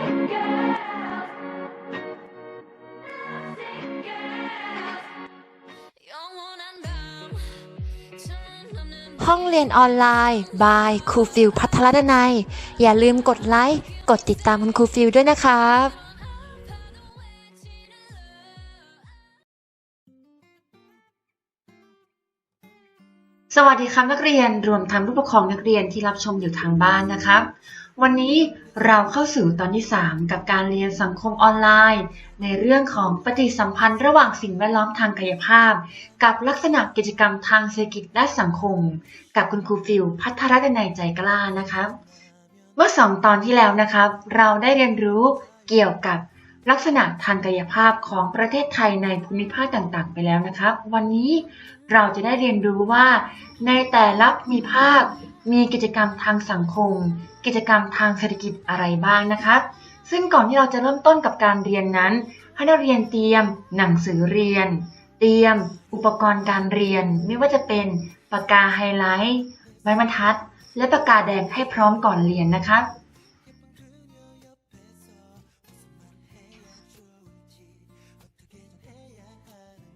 ห้องเรียนออนไลน์ by ครูฟิลพัทรดนัย อย่าลืมกดไลค์ กดติดตามคุณครูฟิลด้วยนะครับสวัสดีครับนักเรียนรวมทั้งผู้ปกครองนักเรียนที่รับชมอยู่ทางบ้านนะครับ วันนี้เราเข้าสู่ตอนที่ 3 กับการเรียนสังคมออนไลน์ ในเรื่องของปฏิสัมพันธ์ระหว่างสิ่งแวดล้อมทางกายภาพ กับลักษณะกิจกรรมทางเศรษฐกิจและสังคม กับคุณครูฟิลพัทรดนัยใจกล้านะครับเมื่อสองตอนที่แล้วนะครับ เราได้เรียนรู้เกี่ยวกับลักษณะทางกายภาพของประเทศไทยในภูมิภาคต่างๆ ไปแล้วนะครับ วันนี้เราจะได้เรียนรู้ว่า ในแต่ละภูมิภาคมีกิจกรรมทางสังคม กิจกรรมทางเศรษฐกิจอะไรบ้างนะครับซึ่งก่อนที่เราจะเริ่มต้นกับการเรียนนั้น ให้นักเรียนเตรียม หนังสือเรียน เตรียม อุปกรณ์การเรียน ไม่ว่าจะเป็นปากกาไฮไลท์ไม้บรรทัด และปากกาแดงให้พร้อมก่อนเรียนนะครับ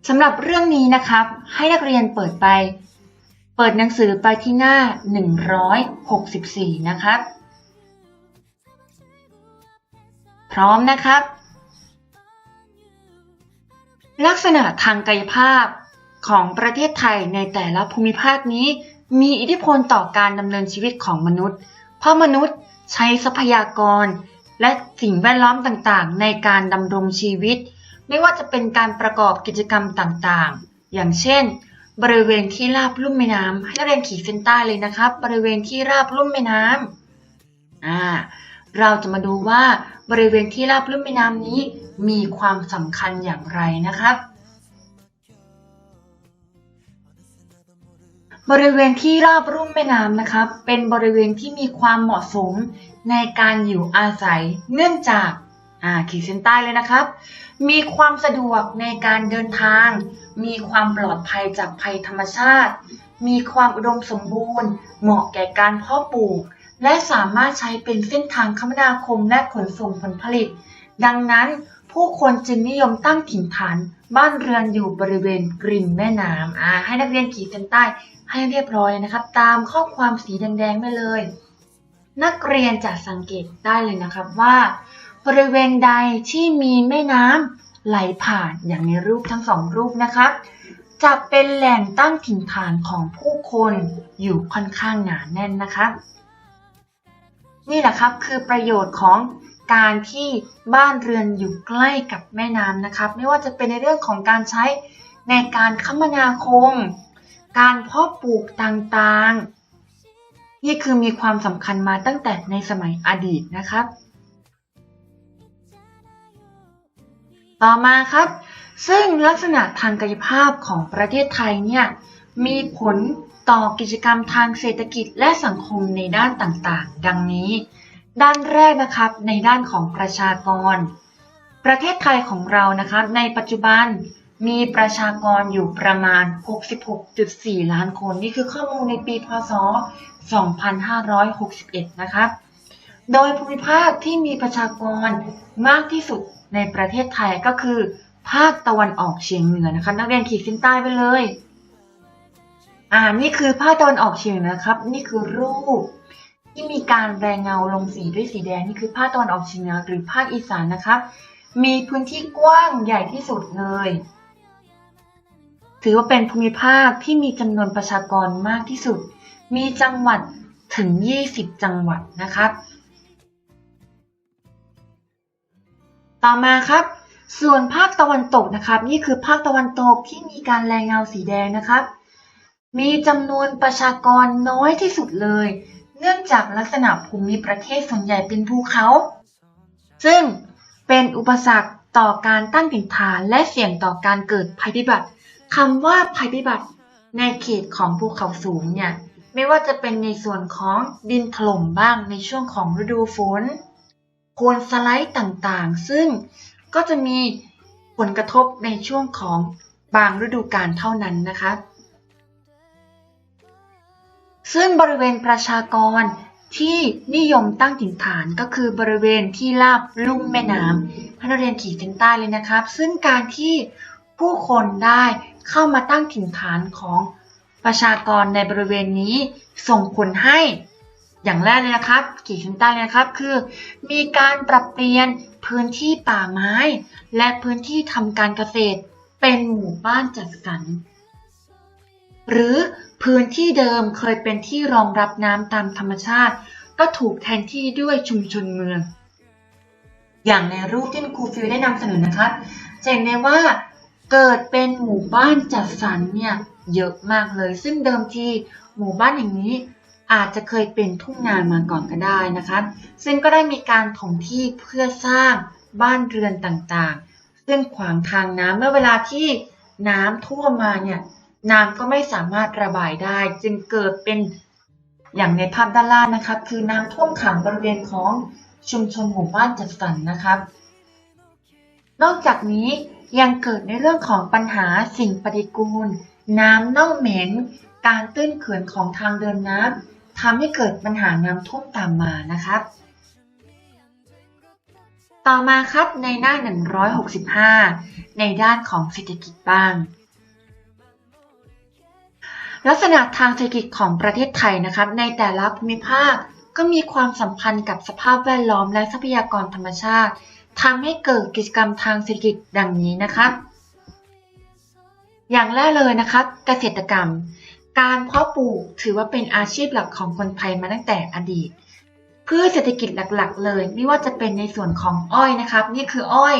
สำหรับเรื่องนี้นะครับให้นักเรียนเปิดไป เปิดหนังสือไปที่หน้า 164 นะครับ พร้อมนะครับ ลักษณะทางกายภาพของประเทศไทยในแต่ละภูมิภาคนี้ มีอิทธิพลต่อการดำเนินชีวิตของมนุษย์ เพราะมนุษย์ใช้ทรัพยากร และสิ่งแวดล้อมต่างๆ ในการดำรงชีวิต ไม่ว่าจะเป็นการประกอบกิจกรรมต่างๆ อย่างเช่น บริเวณที่ราบลุ่มแม่น้ำให้เรียนขีดเส้นใต้เลยนะครับ บริเวณที่ราบลุ่มแม่น้ำอ่าเราจะมาดูว่าบริเวณที่ราบลุ่มแม่น้ำนี้ มีความสำคัญอย่างไรนะครับ บริเวณที่ราบรุ่มแม่น้ำนะครับ เป็นบริเวณที่มีความเหมาะสมในการอยู่อาศัยเนื่องจากอ่าขีดเส้นใต้เลยนะครับ มีความสะดวกในการเดินทาง มีความปลอดภัยจากภัยธรรมชาติ มีความอุดมสมบูรณ์ เหมาะแก่การเพาะปลูก และสามารถใช้เป็นเส้นทางคมนาคมและขนส่งผลผลิต ดังนั้นผู้คนจึงนิยมตั้งถิ่นฐานบ้านเรือนอยู่บริเวณริมแม่น้ำอ่าให้นักเรียนขีดเส้นใต้ให้เรียบร้อยนะครับ ตามข้อความสีแดงๆไปเลย นักเรียนจะสังเกตได้เลยนะครับว่า บริเวณใดที่มีแม่น้ำไหลผ่านอย่างในรูปทั้งสองรูปนะครับจะเป็นแหล่งตั้งถิ่นฐานของผู้คนอยู่ค่อนข้างหนาแน่นนะครับ นี่แหละครับคือประโยชน์ของการที่บ้านเรือนอยู่ใกล้กับแม่น้ำนะครับ ไม่ว่าจะเป็นในเรื่องของการใช้ในการคมนาคม การเพาะปลูกต่างๆ นี่คือมีความสำคัญมาตั้งแต่ในสมัยอดีตนะครับ ต่อมาครับ ซึ่งลักษณะทางกายภาพของประเทศไทยเนี่ยมีผล ต่อกิจกรรมทางเศรษฐกิจและสังคมในด้านต่างๆ ดังนี้ ด้านแรกนะครับในด้านของประชากร ประเทศไทยของเรานะครับในปัจจุบันมีประชากรอยู่ประมาณ 66.4 ล้านคน นี่คือข้อมูลในปีพศ 2561 นะครับ โดยภูมิภาคที่มีประชากรมากที่สุดในประเทศไทยก็คือ ภาคตะวันออกเฉียงเหนือนะคะ นักเรียนขีดเส้นใต้ไปเลย อ่า นี่คือภาคตะวันออกเฉียงเหนือครับ นี่คือรูปที่มีการแรงเงาลงสีด้วยสีแดงนี่คือภาคตะวันออกเฉียงเหนือหรือภาคอีสานนะครับ มีพื้นที่กว้างใหญ่ที่สุดเลย ถือว่าเป็นภูมิภาคที่มีจำนวนประชากรมากที่สุด มีจังหวัดถึง 20 จังหวัดนะครับ ต่อมาครับ ส่วนภาคตะวันตกนะครับ นี่คือภาคตะวันตกที่มีการแรงเงาสีแดงนะครับ มีจำนวนประชากรน้อยที่สุดเลย เนื่องจากลักษณะภูมิประเทศส่วนใหญ่เป็นภูเขา ซึ่งเป็นอุปสรรคต่อการตั้งถิ่นฐานและเสี่ยงต่อการเกิดภัยพิบัติคำว่าภัยพิบัติในเขตของภูเขาสูงเนี่ยไม่ว่าจะเป็นในส่วนของดินถล่มบ้างในช่วงของฤดูฝนโคลนสไลด์ต่างๆ ซึ่งก็จะมีผลกระทบในช่วงของบางฤดูกาลเท่านั้นนะคะ ซึ่งบริเวณประชากรที่นิยมตั้งถิ่นฐานก็คือบริเวณที่ราบลุ่มแม่น้ำให้นักเรียนขีดเส้นใต้เลยนะครับ ซึ่งการที่ผู้คนได้เข้ามาตั้งถิ่นฐานของประชากรในบริเวณนี้ส่งผลให้อย่างแรกเลยนะครับ ขีดเส้นใต้เลยนะครับคือ มีการปรับเปลี่ยนพื้นที่ป่าไม้ และพื้นที่ทำการเกษตรเป็นหมู่บ้านจัดสรร หรือพื้นที่เดิมเคยเป็นที่รองรับน้ำตามธรรมชาติ ก็ถูกแทนที่ด้วยชุมชนเมือง อย่างในรูปที่ครูฟิวได้นำเสนอนะคะจะเห็นได้ว่าเกิดเป็นหมู่บ้านจัดสรรเนี่ยเยอะมากเลย ซึ่งเดิมทีหมู่บ้านอย่างนี้อาจจะเคยเป็นทุ่งนามาก่อนก็ได้นะคะ ซึ่งก็ได้มีการถมที่เพื่อสร้างบ้านเรือนต่างๆ ซึ่งขวางทางน้ำเมื่อเวลาที่น้ำท่วมมาเนี่ย น้ำก็ไม่สามารถระบายได้ จึงเกิดเป็นอย่างในภาพด้านล่างนะครับ คือน้ำท่วมขังบริเวณของชุมชนหมู่บ้านจัดสรรนะครับ นอกจากนี้ยังเกิดในเรื่องของปัญหาสิ่งปฏิกูล น้ำเน่าเหม็น การตื้นเขื่อนของทางเดินน้ำทำให้เกิดปัญหาน้ำท่วมตามมานะครับ ต่อมาครับในหน้า 165 ในด้านของเศรษฐกิจบ้าง ลักษณะทางเศรษฐกิจของประเทศไทยนะครับในแต่ละภูมิภาคก็มีความสัมพันธ์กับสภาพแวดล้อมและทรัพยากรธรรมชาติทำให้เกิดกิจกรรมทางเศรษฐกิจดังนี้นะครับ อย่างแรกเลยนะครับเกษตรกรรม การเพาะปลูกถือว่าเป็นอาชีพหลักของคนไทยมาตั้งแต่อดีตพืชเศรษฐกิจหลักๆ เลย ไม่ว่าจะเป็นในส่วนของอ้อยนะครับ นี่คืออ้อย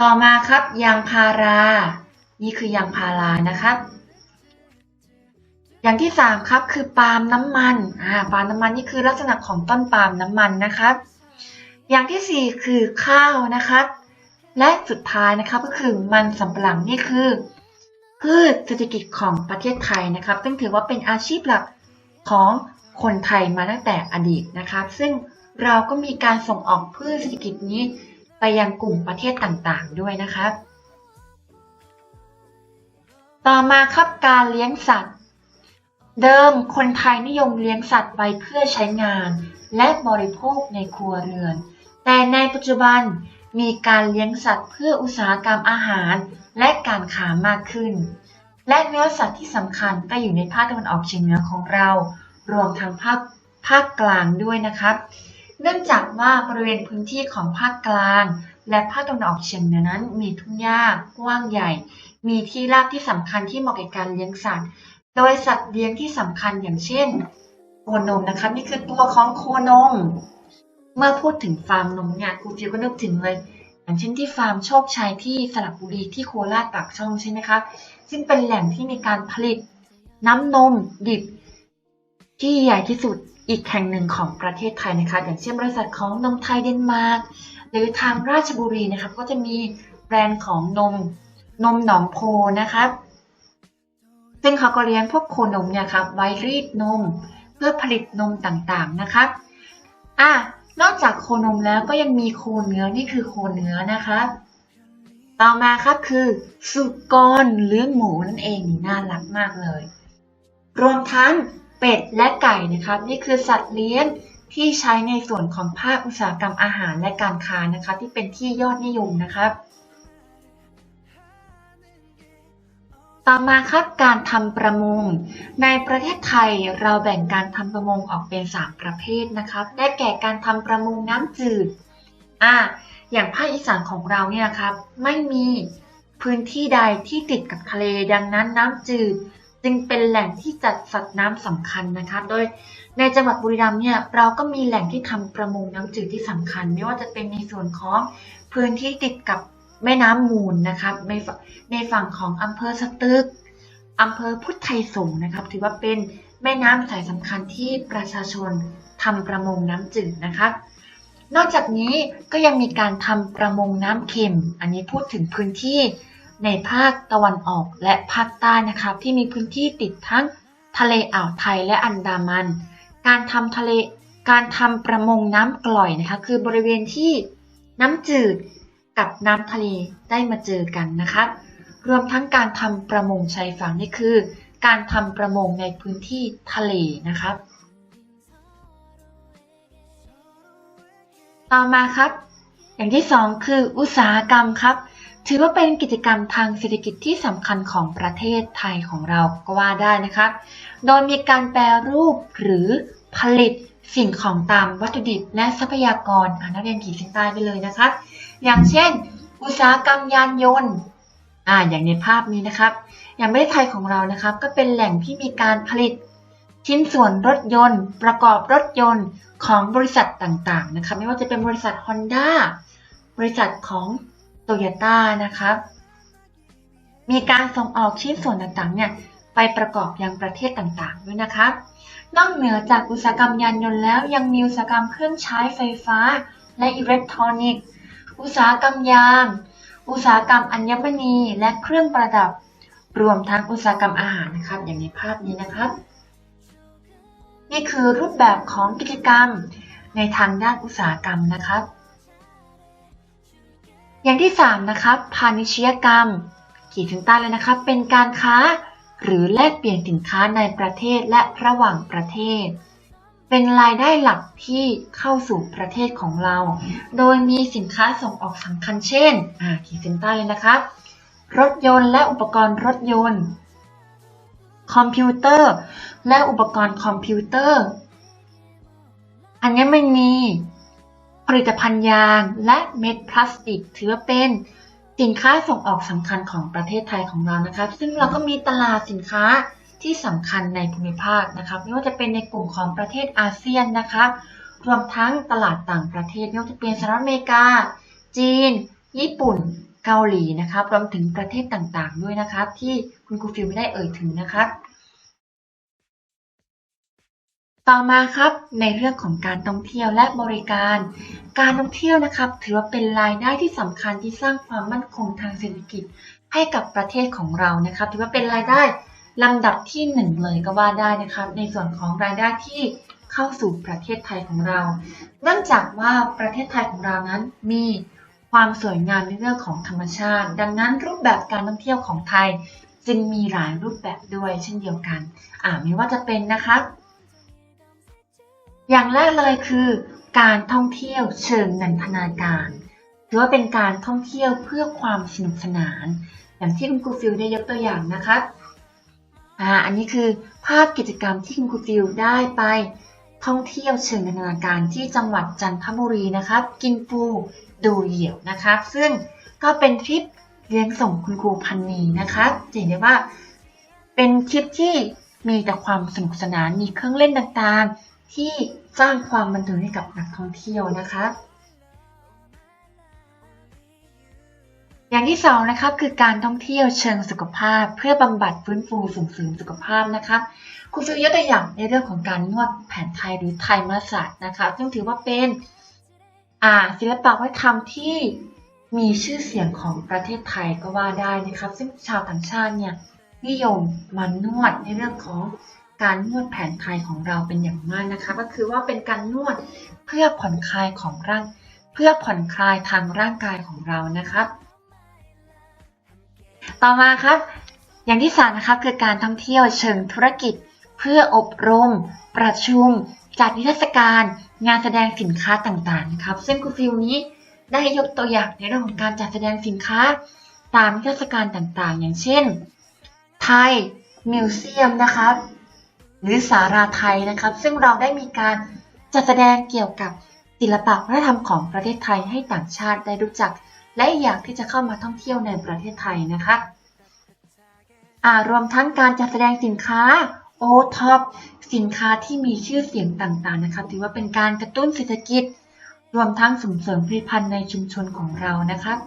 ต่อมาครับยางพารา นี่คือยางพารานะครับอย่างที่สามครับคือปาล์มน้ำมันอ่าปาล์มน้ำมันนี่คือลักษณะของต้นปาล์มน้ำมันนะครับ อย่างที่สี่คือข้าวนะครับ และสุดท้ายนะครับก็คือมันสำปะหลังนี่คือ พืชเศรษฐกิจของประเทศไทยนะครับ ซึ่งถือว่าเป็นอาชีพหลักของคนไทยมาตั้งแต่อดีตนะครับ ซึ่งเราก็มีการส่งออกพืชเศรษฐกิจนี้ไปยังกลุ่มประเทศต่างๆ ด้วยนะครับ ต่อมาครับการเลี้ยงสัตว์ เดิมคนไทยนิยมเลี้ยงสัตว์ไว้เพื่อใช้งาน และบริโภคในครัวเรือน แต่ในปัจจุบันมีการเลี้ยงสัตว์เพื่ออุตสาหกรรมอาหารและการค้ามากขึ้น และเนื้อสัตว์ที่สำคัญก็อยู่ในภาคตะวันออกเฉียงเหนือของเรา รวมทั้งภาคภาคกลางด้วยนะครับ เนื่องจากว่าบริเวณพื้นที่ของภาคกลาง และภาคตะวันออกเฉียงเหนือนั้นมีทุ่งหญ้ากว้างใหญ่ มีที่ราบที่สำคัญที่เหมาะกับการเลี้ยงสัตว์ โดยสัตว์เลี้ยงที่สำคัญอย่างเช่นโคนมนะครับนี่คือตัวของโคนม เมื่อพูดถึงฟาร์มนมเนี่ยครูฟิวก็นึกถึงเลย อย่างเช่นที่ฟาร์มโชคชัยที่สระบุรีที่โคราชปากช่องใช่ไหมครับซึ่งเป็นแหล่งที่มีการผลิตน้ำนมดิบ ที่ใหญ่ที่สุดอีกแห่งหนึ่งของประเทศไทยนะคะ อย่างเช่นบริษัทของนมไทยเดนมาร์กหรือทางราชบุรีนะครับก็จะมีแบรนด์ของนม นมหนองโพนะครับ ซึ่งเขาก็เลี้ยงพวกโคนมเนี่ยครับไว้รีดนมเพื่อผลิตนมต่างๆนะครับอะนอกจากโคนมแล้วก็ยังมีโคเนื้อนี่คือโคเนื้อนะคะต่อมาครับคือสุกรหรือหมูนั่นเองน่ารักมากเลย รวมทั้งเป็ดและไก่นะครับ นี่คือสัตว์เลี้ยงที่ใช้ในส่วนของภาคอุตสาหกรรมอาหารและการค้านะคะ ที่เป็นที่ยอดนิยมนะครับ ต่อมาครับการทำประมง ในประเทศไทยเราแบ่งการทำประมงออกเป็น 3 ประเภทนะครับ ได้แก่การทำประมงน้ำจืดอ่าอย่างภาคอีสานของเราเนี่ยครับไม่มีพื้นที่ใดที่ติดกับทะเล ดังนั้นน้ำจืดจึงเป็นแหล่งที่จัดสัตว์น้ำสำคัญนะครับโดยในจังหวัดบุรีรัมย์เนี่ยเราก็มีแหล่งที่ทำประมงน้ำจืดที่สำคัญ ไม่ว่าจะเป็นในส่วนของพื้นที่ติดกับ แม่น้ำมูลนะครับในในฝั่งของอำเภอสตึกอำเภอพุทธไทยสงนะครับ ถือว่าเป็นแม่น้ำสายสำคัญที่ประชาชนทำประมงน้ำจืดนะครับนอกจากนี้ก็ยังมีการทำประมงน้ำเค็ม อันนี้พูดถึงพื้นที่ในภาคตะวันออกและภาคใต้นะครับ ที่มีพื้นที่ติดทั้งทะเลอ่าวไทยและอันดามัน การทำทะเลการทำประมงน้ำกร่อยนะคะ คือบริเวณที่น้ำจืด กับน้ำทะเลได้มาเจอกันนะคะ รวมทั้งการทำประมงชายฝั่งนี่คือ การทำประมงในพื้นที่ทะเลนะครับต่อมาครับ อย่างที่สองคืออุตสาหกรรมครับ ถือว่าเป็นกิจกรรมทางเศรษฐกิจที่สำคัญของประเทศไทยของเราก็ว่าได้นะครับ โดยมีการแปรรูปหรือผลิตสิ่งของตามวัตถุดิบและทรัพยากรนักเรียนขีดเส้นใต้ไปเลยนะคะ อย่างเช่น อุตสาหกรรมยานยนต์อ่าอย่างในภาพนี้นะครับ อย่างประเทศไทยของเรานะครับ ก็เป็นแหล่งที่มีการผลิต ชิ้นส่วนรถยนต์ ประกอบรถยนต์ของบริษัทต่างๆนะครับ ไม่ว่าจะเป็นบริษัท Honda บริษัทของโตโยต้านะครับ มีการส่งออกชิ้นส่วนต่างๆเนี่ยไปประกอบยังประเทศต่างๆด้วยนะครับ นอกเหนือจากอุตสาหกรรมยานยนต์แล้วยังมีอุตสาหกรรมเครื่องใช้ไฟฟ้า และอิเล็กทรอนิกส์ อุตสาหกรรมยาง อุตสาหกรรมอัญมณีและเครื่องประดับ รวมทั้งอุตสาหกรรมอาหารนะครับ อย่างในภาพนี้นะครับ นี่คือรูปแบบของกิจกรรมในทางด้านอุตสาหกรรมนะครับ อย่างที่ 3 นะครับ พาณิชยกรรม ขีดเส้นใต้เลยนะครับ เป็นการค้าหรือแลกเปลี่ยนสินค้าในประเทศและระหว่างประเทศ เป็นรายได้หลักที่เข้าสู่ประเทศของเรา โดยมีสินค้าส่งออกสำคัญเช่น อ่าขีดเส้นใต้เลยนะครับ รถยนต์และอุปกรณ์รถยนต์ คอมพิวเตอร์ และอุปกรณ์คอมพิวเตอร์ อัญมณีผลิตภัณฑ์ยางและเม็ดพลาสติก ถือว่าเป็นสินค้าส่งออกสำคัญของประเทศไทยของเรานะครับ ซึ่งเราก็มีตลาดสินค้า ที่สำคัญในภูมิภาคนะครับไม่ว่าจะเป็นในกลุ่มของประเทศอาเซียนนะครับรวมทั้งตลาดต่างประเทศไม่ว่าจะเป็นสหรัฐอเมริกา จีน ญี่ปุ่น เกาหลีนะครับรวมถึงประเทศต่างๆ ด้วยนะครับที่คุณครูฟิลไม่ได้เอ่ยถึงนะครับต่อมาครับในเรื่องของการท่องเที่ยวและบริการ การท่องเที่ยวนะครับ ถือว่าเป็นรายได้ที่สำคัญที่สร้างความมั่นคงทางเศรษฐกิจ ให้กับประเทศของเรานะครับ ถือว่าเป็นรายได้ ลำดับที่หนึ่งเลยก็ว่าได้นะครับในส่วนของรายได้ที่เข้าสู่ประเทศไทยของเรา เนื่องจากว่าประเทศไทยของเรานั้นมีความสวยงามในเรื่องของธรรมชาติ ดังนั้นรูปแบบการท่องเที่ยวของไทยจึงมีหลายรูปแบบด้วยเช่นเดียวกัน อ่าไม่ว่าจะเป็นนะคะ อย่างแรกเลยคือการท่องเที่ยวเชิงนันทนาการถือว่าเป็นการท่องเที่ยวเพื่อความสนุกสนาน อย่างที่คุณครูฟิลได้ยกตัวอย่างนะคะ อ่าอันนี้คือภาพกิจกรรมที่คุณครูฟิลได้ไป ท่องเที่ยวเชิงนันทนาการที่จังหวัดจันทบุรีนะครับ กินปูดูเหยี่ยวนะครับ ซึ่งก็เป็นทริปเลี้ยงส่งคุณครูพันนีนะคะจะเห็นได้ว่า เป็นทริปที่มีแต่ความสนุกสนานมีเครื่องเล่นต่างๆ ที่สร้างความบันเทิงให้กับนักท่องเที่ยวนะคะ อย่างที่สองนะครับคือการท่องเที่ยวเชิงสุขภาพ เพื่อบำบัดฟื้นฟูส่งเสริมสุขภาพนะคะครูฟิวยกตัวอย่างในเรื่องของการนวดแผนไทยหรือไทยมาสาสตร์นะคะซึ่งถือว่าเป็นศิลปะวัฒนธรรมที่มีชื่อเสียงของประเทศไทยก็ว่าได้นะครับ ซึ่งชาวต่างชาติเนี่ยนิยมมานวดในเรื่องของการนวดแผนไทยของเราเป็นอย่างมากนะคะ ก็คือว่าเป็นการนวดเพื่อผ่อนคลายของร่าง เพื่อผ่อนคลายทางร่างกายของเรานะครับ ต่อมาครับ อย่างที่สามนะครับคือการท่องเที่ยวเชิงธุรกิจ เพื่ออบรม ประชุม จัดนิทรรศการ งานแสดงสินค้าต่างๆครับ ซึ่งครูฟิลนี้ได้ยกตัวอย่างในเรื่องของการจัดแสดงสินค้า ตามนิทรรศการต่างๆ อย่างเช่น ไทยมิวเซียมนะครับ หรือสาราไทยนะครับ ซึ่งเราได้มีการจัดแสดงเกี่ยวกับ ศิลปะวัฒนธรรมของประเทศไทยให้ต่างชาติได้รู้จัก และอยากที่จะเข้ามาท่องเที่ยวในประเทศไทยนะคะอ่ารวมทั้งการจัดแสดงสินค้าโอท็อปสินค้าที่มีชื่อเสียงต่างๆนะคะถือว่าเป็นการกระตุ้นเศรษฐกิจ รวมทั้งส่งเสริมผลิตภัณฑ์ในชุมชนของเรานะครับ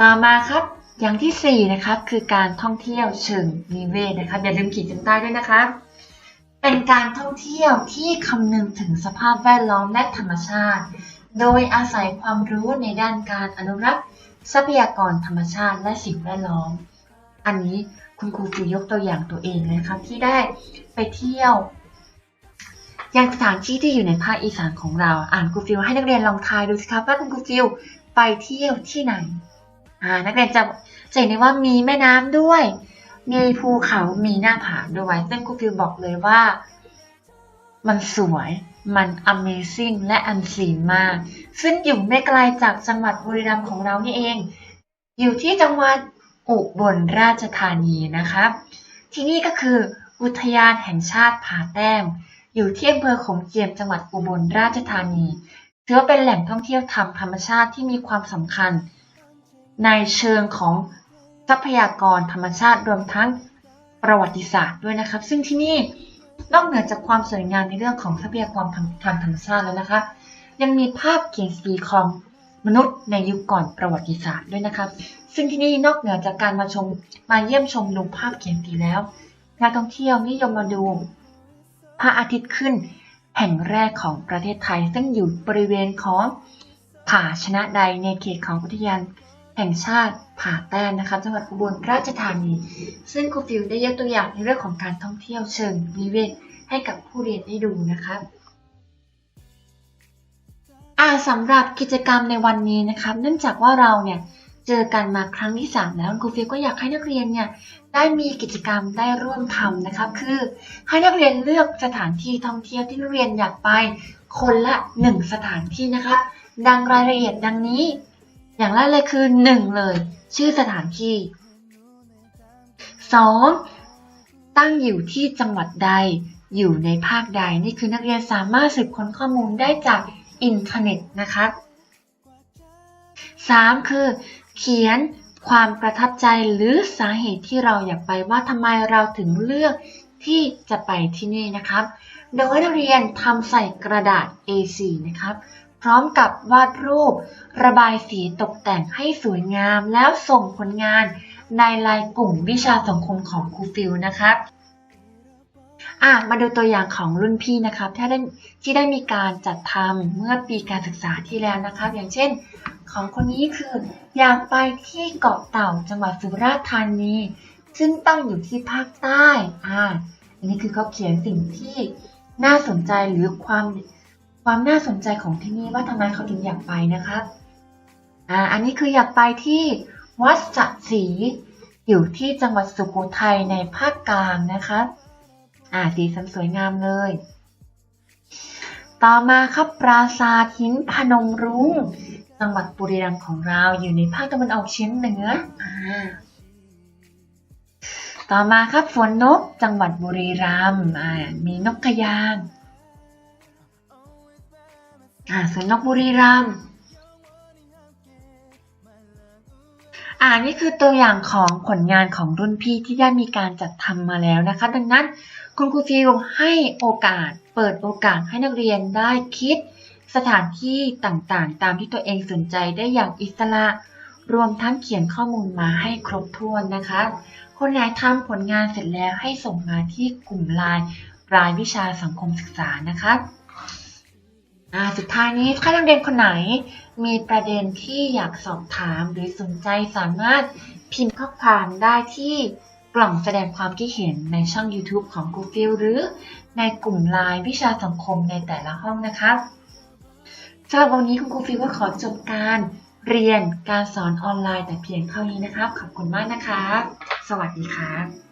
ต่อมาครับอย่างที่4นะครับคือการท่องเที่ยวเชิงนิเวศนะครับอย่าลืมขีดเส้นใต้ด้วยนะครับ เป็นการท่องเที่ยวที่คำนึงถึงสภาพแวดล้อมและธรรมชาติ โดยอาศัยความรู้ในด้านการอนุรักษ์ ทรัพยากรธรรมชาติและสิ่งแวดล้อม อันนี้คุณครูฟิวยกตัวอย่างตัวเองเลยครับที่ได้ไปเที่ยว ยังสถานที่ที่อยู่ในภาคอีสานของเรา อ่านครูฟิวให้นักเรียนลองทายดูสิครับว่าคุณครูฟิวไปเที่ยวที่ไหน อ่า นักเรียนจะจะเห็นได้ว่ามีแม่น้ำด้วย มีภูเขามีหน้าผาด้วย ซึ่งครูฟิวบอกเลยว่า มันสวย มัน Amazing และอันซีนมาก ซึ่งอยู่ไม่ไกลจากจังหวัดบุรีรัมย์ของเรานี่เอง อยู่ที่จังหวัดอุบลราชธานีนะครับที่นี่ก็คืออุทยานแห่งชาติผาแต้ม อยู่ที่อำเภอขงเจียมจังหวัดอุบลราชธานีถือว่าเป็นแหล่งท่องเที่ยวทางธรรมชาติที่มีความสำคัญ ในเชิงของ ทรัพยากรธรรมชาติรวมทั้งประวัติศาสตร์ด้วยนะครับ ซึ่งที่นี่นอกเหนือจากความสวยงามในเรื่องของทรัพยากรทางทางธรรมชาติแล้วนะคะ ยังมีภาพเขียนสีของมนุษย์ในยุคก่อนประวัติศาสตร์ด้วยนะครับ ซึ่งที่นี่นอกเหนือจากการมาชมมาเยี่ยมชมดูภาพเขียนสีแล้วนักท่องเที่ยวนิยมมาดูพระอาทิตย์ขึ้น แห่งแรกของประเทศไทย ซึ่งอยู่บริเวณของผาชนะใดในเขตของอุทยาน แห่งชาติผาแต้มนะคะจังหวัดอุบลราชธานี ซึ่งครูฟิวได้ยกตัวอย่างในเรื่องของการท่องเที่ยวเชิงนิเวศให้กับผู้เรียนได้ดูนะคะอ่าสำหรับกิจกรรมในวันนี้นะครับเนื่องจากว่าเราเนี่ยเจอกันมาครั้งที่สามแล้วครูฟิวก็อยากให้นักเรียนเนี่ยได้มีกิจกรรมได้ร่วมทำนะครับคือให้นักเรียนเลือกสถานที่ท่องเที่ยวที่นักเรียนอยากไปคนละหนึ่งสถานที่นะครับดังรายละเอียดดังนี้ อย่างแรกเลยคือหนึ่งเลย ชื่อสถานที่สองตั้งอยู่ที่จังหวัดใด อยู่ในภาคใด นี่คือนักเรียนสามารถสืบค้นข้อมูลได้จากอินเทอร์เน็ตนะครับ 3. คือ เขียนความประทับใจหรือสาเหตุที่เราอยากไปว่าทำไมเราถึงเลือกที่จะไปที่นี่นะครับ โดยนักเรียนทำใส่กระดาษ A4 นะครับ ร้อมกับวาดรูป ระบายสีตกแต่งให้สวยงาม แล้วส่งผลงานในไลน์กลุ่มวิชาสังคมของครูฟิลนะครับอะมาดูตัวอย่างของรุ่นพี่นะครับที่ได้ที่ได้มีการจัดทำเมื่อปีการศึกษาที่แล้วนะครับ อย่างเช่น ของคนนี้คืออยากไปที่เกาะเต่าจังหวัดสุราษฎร์ธานี ซึ่งตั้งอยู่ที่ภาคใต้อ่าอันนี้คือเขาเขียนสิ่งที่น่าสนใจหรือความ ความน่าสนใจของที่นี่ว่าทำไมเขาถึงอยากไปนะครับอ่าอันนี้คืออยากไปที่วัดสะศรีอยู่ที่จังหวัดสุโขทัยในภาคกลางนะคะอ่าสีสันสวยงามเลย ต่อมาครับปราสาทหินพนมรุง้งจังหวัดบุรีรัมย์ของเราอยู่ในภาคตะวันออกเฉียงเหนืออ่าต่อมาครับสวนนกจังหวัดบุรีรัมย์อ่ามีนกกระยาง อ่าสวนนกบุรีรัมย์อ่านี่คือตัวอย่างของผลงานของรุ่นพี่ที่ได้มีการจัดทำมาแล้วนะคะ ดังนั้นคุณครูฟิวให้โอกาส เปิดโอกาสให้นักเรียนได้คิด สถานที่ต่างๆ ตามที่ตัวเองสนใจได้อย่างอิสระ รวมทั้งเขียนข้อมูลมาให้ครบถ้วนนะคะ คนไหนทำผลงานเสร็จแล้วให้ส่งมาที่กลุ่มไลน์รายวิชาสังคมศึกษานะคะ สุดท้ายนี้ถ้านักเรียนคนไหน มีประเด็นที่อยากสอบถามหรือสนใจสามารถพิมพ์ข้อความได้ที่กล่องแสดงความคิดเห็นในช่อง YouTube ของ Google หรือในกลุ่มไลน์วิชาสังคมในแต่ละห้องนะคะสำหรับวันนี้คุณครูฟิวก็ขอจบการเรียนการสอนออนไลน์แต่เพียงเท่านี้นะครับ ขอบคุณมากนะคะ สวัสดีค่ะ